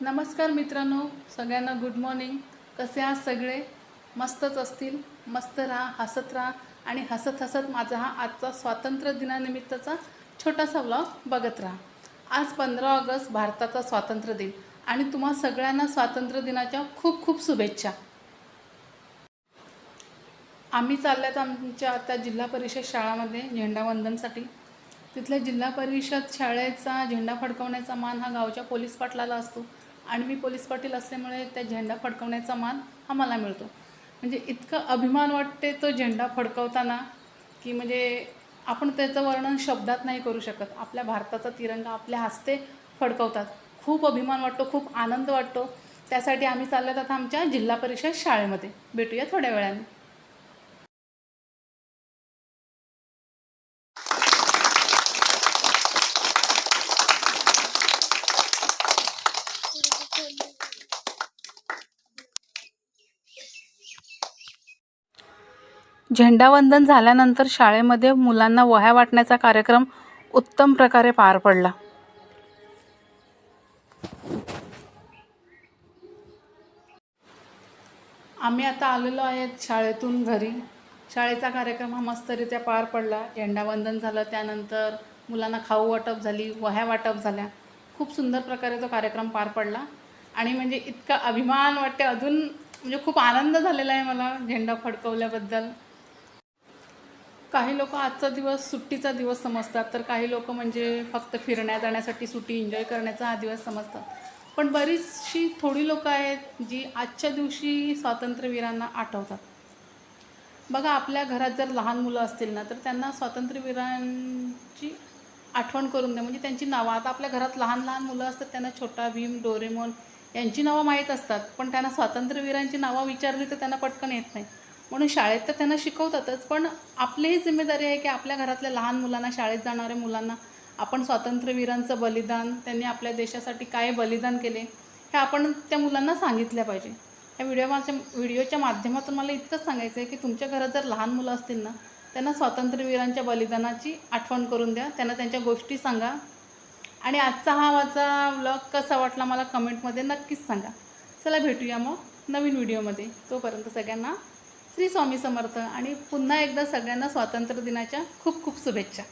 नमस्कार मित्रांनो सगळ्यांना गुड मॉर्निंग कसे आहात सगळे? मस्तच असतील. मस्त राहा हसत राहा आणि हसत हसत माझा हा आजचा स्वातंत्र्य दिनानिमित्तचा छोटासा व्लॉग बघत राहा. आज पंधरा ऑगस्ट भारताचा स्वातंत्र्य दिन आणि तुम्हा सगळ्यांना स्वातंत्र्य दिनाच्या खूप खूप शुभेच्छा. आम्ही चालल्यात आमच्या आता जिल्हा परिषद शाळामध्ये झेंडावंदनसाठी तिथल्या जिल्हा परिषद शाळेचा झेंडा फडकवण्याचा मान हा गावच्या पोलीस पाटलाला असतो. आणि मी पोलीस पाटील असल्यामुळे त्या झेंडा फडकवण्याचा मान हा मला मिळतो. म्हणजे इतकं अभिमान वाटते तो झेंडा फडकवताना की म्हणजे आपण त्याचं वर्णन शब्दात नाही करू शकत. आपल्या भारताचा तिरंगा आपल्या हस्ते फडकवतात. खूप अभिमान वाटतो खूप आनंद वाटतो. त्यासाठी आम्ही चालल्यात आता आमच्या जिल्हा परिषद शाळेमध्ये. भेटूया थोड्या वेळाने. झेंडावंदन झाल्यानंतर शाळेमध्ये मुलांना वह्या वाटण्याचा कार्यक्रम उत्तम प्रकारे पार पडला. आम्ही आता आलेलो आहेत शाळेतून घरी. शाळेचा कार्यक्रम हा मस्तरित्या पार पडला. झेंडावंदन झालं त्यानंतर मुलांना खाऊ वाटप झाली वह्या वाटप झाल्या. खूप सुंदर प्रकारे तो कार्यक्रम पार पडला. आणि म्हणजे इतका अभिमान वाटते. अजून म्हणजे खूप आनंद झालेला आहे मला झेंडा फडकवल्याबद्दल. काही लोक आजचा दिवस सुट्टीचा दिवस समजतात तर काही लोक म्हणजे फक्त फिरण्यात जाण्यासाठी सुट्टी एन्जॉय करण्याचा हा दिवस समजतात. पण बरीचशी थोडी लोकं आहेत जी आजच्या दिवशी स्वातंत्र्यवीरांना आठवतात. बघा आपल्या घरात जर लहान मुलं असतील ना तर त्यांना स्वातंत्र्यवीरांची आठवण करून द्या म्हणजे त्यांची नावं आता आपल्या घरात लहान लहान मुलं असतात त्यांना छोटा भीम डोरेमोन यांची नावं माहीत असतात पण त्यांना स्वातंत्र्यवीरांची नावं विचारली तर त्यांना पटकन येत नाही. म्हणून शाळेत तर त्यांना शिकवतातच पण आपलीही जिम्मेदारी आहे की आपल्या घरातल्या लहान मुलांना शाळेत जाणाऱ्या मुलांना आपण स्वातंत्र्यवीरांचं बलिदान त्यांनी आपल्या देशासाठी काय बलिदान केले हे आपण त्या मुलांना सांगितल्या पाहिजे. या व्हिडिओ माझ्या व्हिडिओच्या माध्यमातून मला इतकंच सांगायचं आहे की तुमच्या घरात जर लहान मुलं असतील ना त्यांना स्वातंत्र्यवीरांच्या बलिदानाची आठवण करून द्या. त्यांना त्यांच्या गोष्टी सांगा. आणि आजचा हा माझा व्लॉग कसा वाटला मला कमेंटमध्ये नक्कीच सांगा. चला भेटूया मग नवीन व्हिडिओमध्ये. तोपर्यंत सगळ्यांना श्री स्वामी समर्थ आणि पुन्हा एकदा सगळ्यांना स्वातंत्र्य दिनाच्या खूप खूप शुभेच्छा.